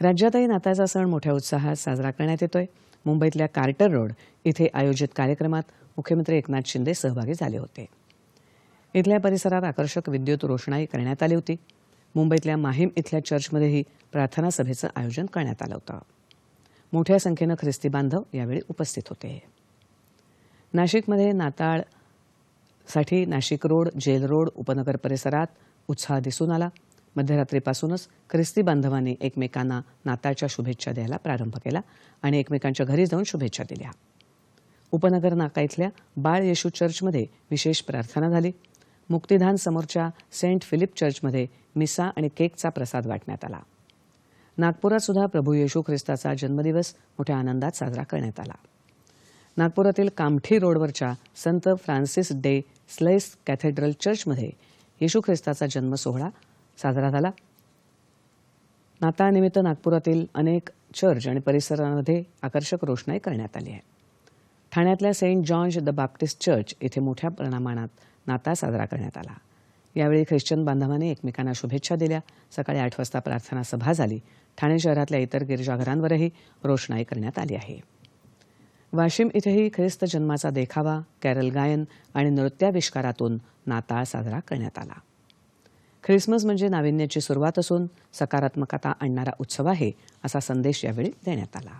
राज्यातही नाताळचा सण मोठ्या उत्साहात साजरा करण्यात येतोय. मुंबईतल्या कार्टर रोड इथे आयोजित कार्यक्रमात मुख्यमंत्री एकनाथ शिंदे सहभागी झाले होते. इथल्या परिसरात आकर्षक विद्युत रोषणाई करण्यात आली होती. मुंबईतल्या माहीम इथल्या चर्चमध्येही प्रार्थना सभेचं आयोजन करण्यात आलं होतं. मोठ्या संख्येनं ख्रिस्ती बांधव यावेळी उपस्थित होते. नाशिकमध्ये नाताळसाठी Nashik road jail road Upnagar परिसरात उत्साह दिसून आला. मध्यरात्रीपासूनच ख्रिस्ती बांधवांनी एकमेकांना नाताळच्या शुभेच्छा द्यायला प्रारंभ केला आणि एकमेकांच्या घरी जाऊन शुभेच्छा दिल्या. उपनगर नाका इथल्या बाळ येशू चर्चमध्ये विशेष प्रार्थना झाली. मुक्तिधान समोरच्या सेंट फिलिप चर्चमध्ये मिसा आणि केकचा प्रसाद वाटण्यात आला. नागपुरात सुद्धा प्रभू येशू ख्रिस्ताचा जन्मदिवस मोठ्या आनंदात साजरा करण्यात आला. नागपुरातील कामठी रोडवरच्या संत फ्रान्सिस डे स्लेस कॅथेड्रल चर्चमध्ये येशू ख्रिस्ताचा जन्म सोहळा साजरा झाला. नाताळनिमित्त नागपुरातील अनेक चर्च आणि परिसरामध्ये आकर्षक रोषणाई करण्यात आली आहे. ठाण्यातल्या saint George the Baptist church इथे मोठ्या प्रमाणात नाताळ साजरा करण्यात आला. यावेळी ख्रिश्चन बांधवांनी एकमेकांना शुभेच्छा दिल्या. सकाळी आठ वाजता प्रार्थना सभा झाली. ठाणे शहरातल्या इतर गिरजाघरांवरही रोषणाई करण्यात आली आहे. वाशिम इथेही ख्रिस्त जन्माचा देखावा कॅरल गायन आणि नृत्याविष्कारातून नाताळ साजरा करण्यात आला. ख्रिसमस म्हणजे नाविन्याची सुरुवात असून सकारात्मकता आणणारा उत्सव आहे असा संदेश यावेळी देण्यात आला.